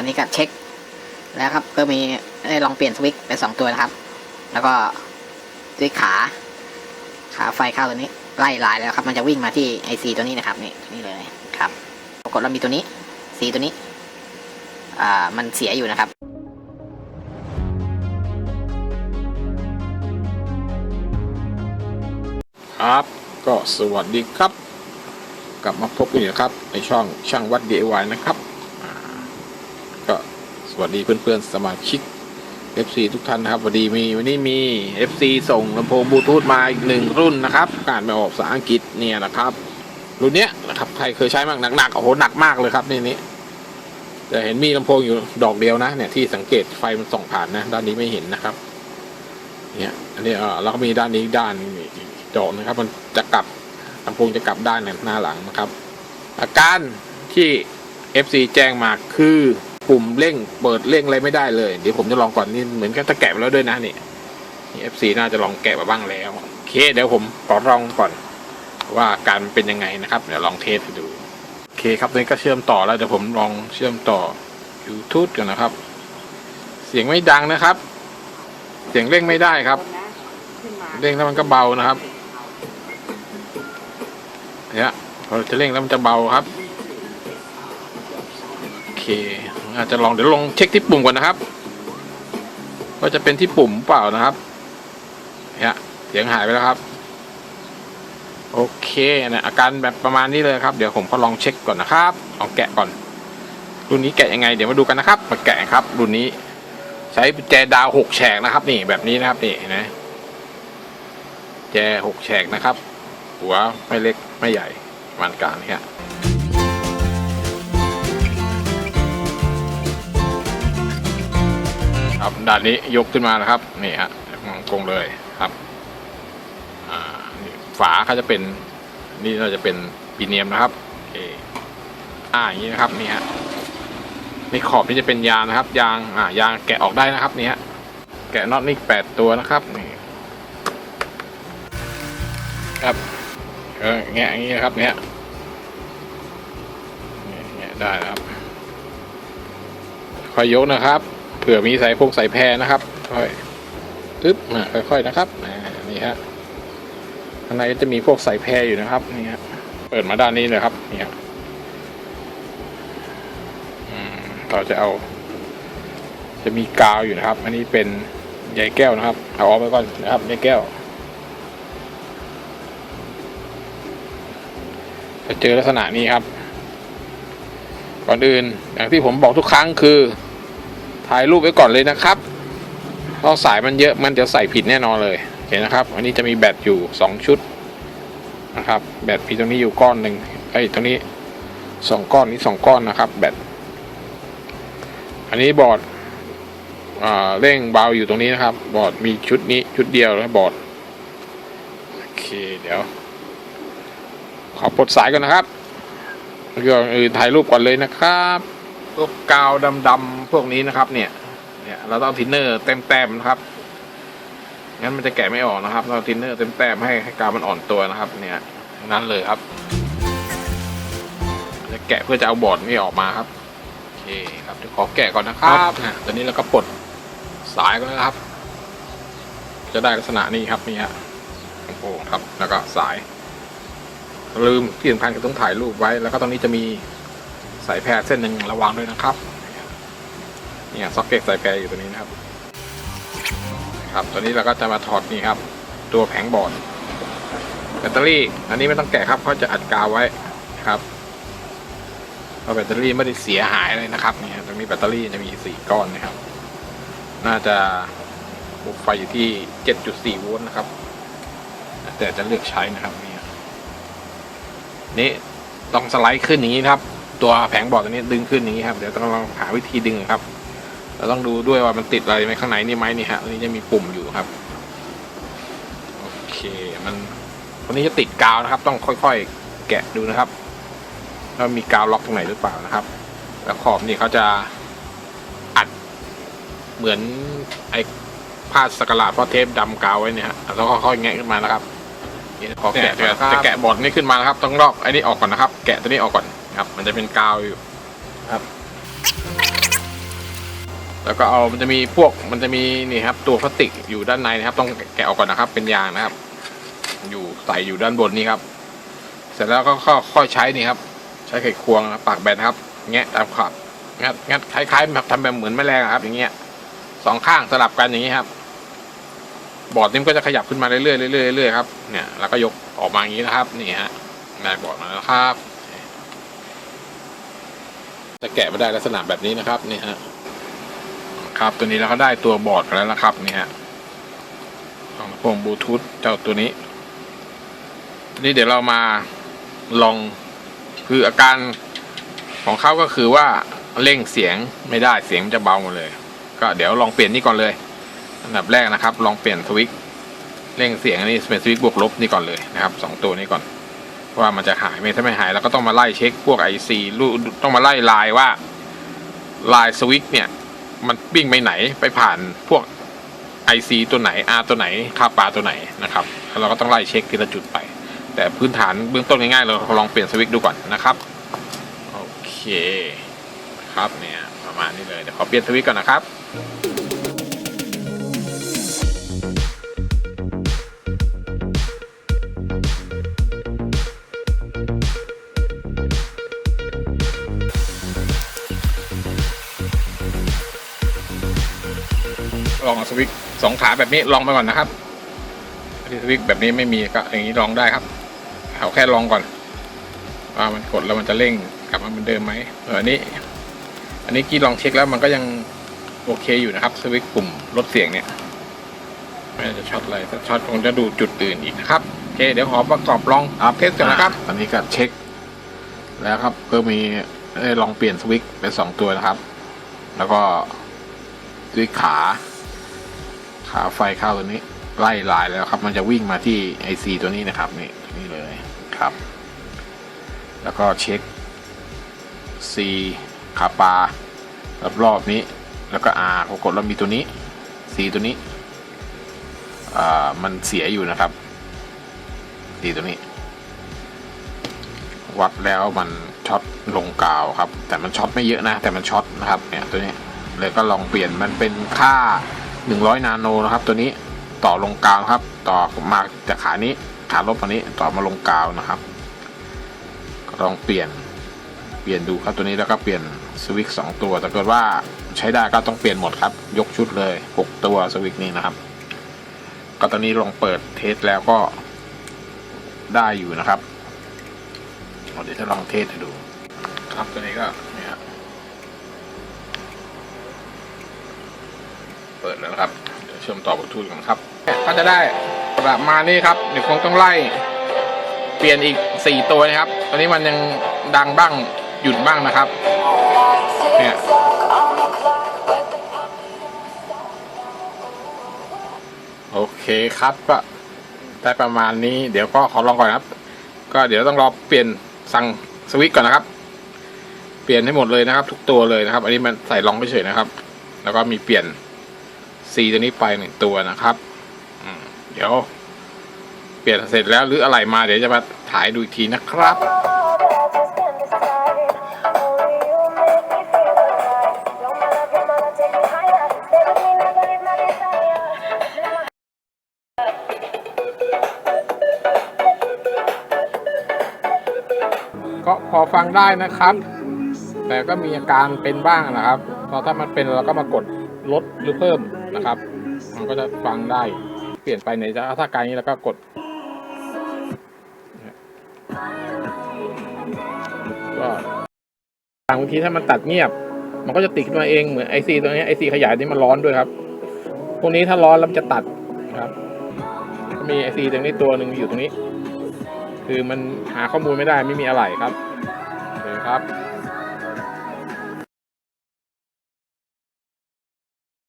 ตอนนี้ก็เช็คแล้วครับ ก็มีได้ลองเปลี่ยนสวิตช์ไปสองตัวนะครับ แล้วก็สวิตช์ขาขาไฟเข้าตัวนี้ไล่ลายแล้วครับ มันจะวิ่งมาที่ไอซีตัวนี้นะครับนี่นี่เลยครับปรากฏเรามีตัวนี้ซีตัวนี้ อ่ามันเสียอยู่นะครับครับก็สวัสดีครับ กลับมาพบกันอีกครับในช่องช่างวัด DIY นะครับ วัสดีเพื่อนๆสมาชิก FC ทุกท่านนะครับวันดีมีวันนี้มี FC ส่งลำโพงบลูทูธมาอีกหนึ่งรุ่นนะครับการไม่ออกภาษาอังกฤษเนี่ยนะครับ รุ่นเนี้ยนะครับใครเคยใช้มากหนักๆโอ้โหหนักมากเลยครับนี่นี้จะเห็นมีลำโพงอยู่ดอกเดียวนะเนี่ยที่สังเกตไฟมันส่องผ่านนะด้านนี้ไม่เห็นนะครับเนี่ยอันนี้เออแล้วก็มีด้านนี้ด้านหนึงนี่จอนะครับ มันจะกลับลำโพงจะกลับด้านหน้าหลังนะครับ อาการที่ FC แจ้งมาคือ ปุ่มเร่งเปิดเร่งอะไรไม่ได้เลยเดี๋ยวผมจะลองก่อนนี่เหมือนกับจะแกะไปแล้วด้วยนะนี่นี่ FC น่าจะลองแกะมาบ้างแล้วโอเคเดี๋ยวผมขอลองก่อน ว่าอาการเป็นยังไงนะครับ เดี๋ยวลองเทสดูโอเคครับตอนนี้ก็เชื่อมต่อแล้วเดี๋ยวผมลองเชื่อมต่อ YouTube กันนะครับ เสียงไม่ดังนะครับ เสียงเร่งไม่ได้ครับเร่งแล้วมันก็เบานะครับเนี่ยพอจะเร่งแล้วมันจะเบาครับ อเคอาจจะลองเดี๋ยวลองเช็คที่ปุ่มก่อนนะครับว่าจะเป็นที่ปุ่มเปล่านะครับเนี่ยเสียงหายไปแล้วครับ โอเคนี่ยอาการแบบประมาณนี้เลยครับ เดี๋ยวผมก็ลองเช็คก่อนนะครับเอาแกะก่อน รุ่นนี้แกะยังไง เดี๋ยวมาดูกันนะครับ มาแกะครับ รุ่นนี้ ใช้แจดาวหกแฉกนะครับ นี่แบบนี้นะครับนี่นไหมแจหกแฉกนะครับ หัวไม่เล็กไม่ใหญ่ประมันกลางนี่ฮ ครับด้านนี้ยกขึ้นมานะครับนี่ฮะมองกงเลยครับฝาเขาจะเป็นนี่เราจะเป็นปีเนียมนะครับอ่าอย่างนี้นะครับนี่ฮะในขอบนี่จะเป็นยางนะครับ ยางอ่ายางแกะออกได้นะครับนี่ฮะแกะน็อตนี่แปดตัวนะครับนี่ครับเออแงะอย่างนี้นะครับเนี่ยแงะได้นะครับคอยยกนะครับ ผื่อมีสายพงสายแพรนะครับค่อยตึ๊บอ่าค่อยๆนะครับนี่ฮะข้างในจะมีพวกสายแพรอยู่นะครับนี่ฮะเปิดมาด้านนี้เลยครับนี่ฮะเราจะเอา จะมีกาวอยู่นะครับ อันนี้เป็นใยแก้วนะครับเอาออกไปก่อนนะครับใยแก้วจะเจอลักษณะนี้ครับ ก่อนอื่นอย่างที่ผมบอกทุกครั้งคือ ถ่ายรูปไว้ก่อนเลยนะครับเพราะสายมันเยอะมันจะใส่ผิดแน่นอนเลยเห็นนะครับ อันนี้จะมีแบตอยู่สองชุดนะครับแบตมีตรงนี้อยู่ก้อนหนึ่งไอ้ตรงนี้สองก้อนนี้สองก้อนนะครับแบตอันนี้บอร์ดเร่งเบาอยู่ตรงนี้นะครับ บอร์ดมีชุดนี้ชุดเดียวแล้วบอร์ดโอเคเดี๋ยว ขอปลดสายก่อนนะครับแล้วก็อื่นถ่ายรูปก่อนเลยนะครับ พวกกาวดำๆพวกนี้นะครับ เนี่ย เนี่ยเราต้องเอาทินเนอร์เต็มๆนะครับงั้นมันจะแกะไม่ออกนะครับ เราเอาทินเนอร์เต็มๆให้ให้กาวมันอ่อนตัวนะครับ เนี่ยอย่างนั้นเลยครับจะแกะเพื่อจะเอาบอร์ดนี่ออกมาครับโอเคครับเดี๋ยวขอแกะก่อนนะครับอะตอนนี้เราก็ปลดสายก่อนนะครับ จะได้ลักษณะนี้ครับนี่ฮะโอ้โหครับ แล้วก็สายลืมที่สำคัญคือต้องถ่ายรูปไว้ แล้วก็ตรงนี้จะมี สายแพรเส้นหนึ่งระวังด้วยนะครับเนี่ยซ็อกเก็ตสายแพรอยู่ตรงนี้นะครับ ครับตอนนี้เราก็จะมาถอดนี่ครับ ตัวแผงบอร์ดแบตเตอรี่ อันนี้ไม่ต้องแกะครับเขาจะอัดกาวไว้ครับเพราะแบตเตอรี่ไม่ได้เสียหายเลยนะครับเนี่ยตรงนี้แบตเตอรี่จะมีสี่ก้อนนะครับ น่าจะบุกไฟอยู่ที่เจ็ดจุดสี่โวลต์นะครับ แต่จะเลือกใช้นะครับเนี่ยนี่ต้องสไลด์ขึ้นอย่างนี้นะครับ ตัวแผงบอร์ดตัวนี้ดึงขึ้นอย่างนี้ครับเดี๋ยวต้องลองหาวิธีดึงครับเราต้องดูด้วยว่ามันติดอะไรไหมข้างในนี่ไหมนี่ฮะอันนี้จะมีปุ่มอยู่ครับโอเคมันวันนี้จะติดกาวนะครับ ต้องค่อยๆ แกะดูนะครับว่ามีกาวล็อกตรงไหนหรือเปล่านะครับ แล้วขอบนี่เขาจะอัดเหมือนไอ้ผ้าสกหลาดเพราะเทปดำกาวไว้เนี่ยฮะแล้วก็ค่อยๆแงะขึ้นมานะครับพอแกะจะแกะบอร์ดนี้ขึ้นมานะครับต้องลอกไอ้นี่ออกก่อนนะครับ แกะตัวนี้ออกก่อน ครับ มันจะเป็นกาวอยู่ครับ แล้วก็เอามันจะมีพวกมันจะมีนี่ครับ ตัวพลาสติกอยู่ด้านในนะครับ ต้องแกะออกก่อนนะครับ เป็นยางนะครับ อยู่ใส่อยู่ด้านบนนี้ครับ เสร็จแล้วก็ค่อยใช้นี่ครับ ใช้ไขควงปากแบนนะครับแงะตามขอบงัดงัดคล้ายๆแบบทำแบบเหมือนแมลงอะครับ อย่างเงี้ยสองข้างสลับกันอย่างนี้ครับ บอร์ดนี่มันก็จะขยับขึ้นมาเรื่อยๆเรื่อยๆเรื่อยๆครับเนี่ยแล้วก็ยกออกมาอย่างนี้นะครับ นี่ฮะได้บอร์ดมาแล้วครับ จะแกะมาได้ลักษณะแบบนี้นะครับนี่ฮะครับตัวนี้เราก็ได้ตัวบอร์ดแล้วนะครับนี่ฮะของลำโพงบลูทูธเจ้าตัวนี้ทีนี้เดี๋ยวเรามาลองคืออาการของเขาก็คือว่าเร่งเสียงไม่ได้เสียงมันจะเบาหมดเลย ก็เดี๋ยวลองเปลี่ยนนี่ก่อนเลยอันดับแรกนะครับ ลองเปลี่ยนสวิตช์เร่งเสียงอันนี้เป็นสวิตช์บวกลบนี่ก่อนเลยนะครับสองตัวนี้ก่อน ว่ามันจะหายไหมถ้าไม่หายเราก็ต้องมาไล่เช็คพวกไอซีต้องมาไล่ลายว่าลายสวิตเนี่ย มันวิ่งไปไหนไปผ่านพวกไอซีตัวไหน R ตัวไหนคาปาตัวไหนนะครับเราก็ต้องไล่เช็คทีละจุดไป แต่พื้นฐานเบื้องต้นง่ายๆเราลองเปลี่ยนสวิตดูก่อนนะครับโอเคครับเนี่ยประมาณนี้เลยเดี๋ยวขอเปลี่ยนสวิตก่อนนะครับ ลองสวิตช์สองขาแบบนี้ลองไปก่อนนะครับที่สวิตช์แบบนี้ไม่มีก็อย่างนี้ลองได้ครับเอาแค่ลองก่อน ว่ามันกดแล้วมันจะเร่งกลับมาเหมือนเดิมไหมเอออันนี้ อันนี้กี้ลองเช็คแล้วมันก็ยังโอเคอยู่นะครับสวิตช์ปุ่มลดเสียงเนี่ยไม่จะช็อตอะไรถ้าช็อตคงจะดูจุดอื่นอีกนะครับโอเคเดี๋ยวขอประกอบลองอัพเทสก่อนนะครับตอนนี้ก็เช็ค แล้วครับก็มีได้ลองเปลี่ยนสวิตช์เป็นสองตัวนะครับ แล้วก็สวิตช์ขา ขาไฟเข้าตัวนี้ไล่ลายแล้วครับ มันจะวิ่งมาที่ไอซีตัวนี้นะครับนี่นี่เลยครับ แล้วก็เช็ค C ขาปลารอบๆนี้ แล้วก็ R ปรากฏเรามีตัวนี้ C ตัวนี้อ่ามันเสียอยู่นะครับ C ตัวนี้ วัดแล้วมันช็อตลงกาวครับ แต่มันช็อตไม่เยอะนะ แต่มันช็อตนะครับเนี่ยตัวนี้เลยก็ลองเปลี่ยนมันเป็นค่า 100 นาโนนะครับ ตัวนี้ต่อลงกาวครับ ต่อมาจากขานี้ขาลบอันนี้ต่อมาลงกาวนะครับลองเปลี่ยนเปลี่ยนดูครับตัวนี้แล้วก็เปลี่ยนสวิตช์สองตัวแต่เกิดว่าใช้ได้ก็ต้องเปลี่ยนหมดครับ ยกชุดเลย 6 ตัวสวิตช์นี้นะครับ ก็ตอนนี้ลองเปิดเทสแล้วก็ได้อยู่นะครับเดี๋ยวจะลองเทสให้ดู ครับตัวนี้ก็ เปิดแล้วนะครับเดี๋ยวเชื่อมต่อบลูทูธกันครับก็จะได้ประมาณนี้ครับเดี๋ยวคงต้องไล่ เปลี่ยนอีกสี่ตัวนะครับ ตอนนี้มันยังดังบ้างหยุดบ้างนะครับเนี่ยโอเคครับก็ได้ประมาณนี้ เดี๋ยวก็ขอลองก่อนครับ ก็เดี๋ยวต้องรอเปลี่ยนสั่งสวิตก่อนนะครับ เปลี่ยนให้หมดเลยนะครับ ทุกตัวเลยนะครับ อันนี้มันใส่ลองเฉยนะครับ แล้วก็มีเปลี่ยน ซีตัวนี้ไปหนึ่งตัวนะครับเดี๋ยว เปลี่ยนเสร็จแล้วหรืออะไรมาเดี๋ยวจะมาถ่ายดูอีกทีนะครับก็พอฟังได้นะครับ แต่ก็มีอาการเป็นบ้างนะครับ พอถ้ามันเป็นเราก็มากดลดหรือเพิ่ม นะครับ มันก็จะฟังได้ เปลี่ยนไปในถ้าการนี้แล้วก็กด ก็บางทีถ้ามันตัดเงียบ มันก็จะติดขึ้นมาเองเหมือนไอซีตัวนี้ไอซีขยายนี่มันร้อนด้วยครับ พวกนี้ถ้าร้อนแล้วมันจะตัดนะครับก็มีไอซีตรงนี้ตัวหนึ่งอยู่ตรงนี้ คือมันหาข้อมูลไม่ได้ไม่มีอะไรครับโอเคครับ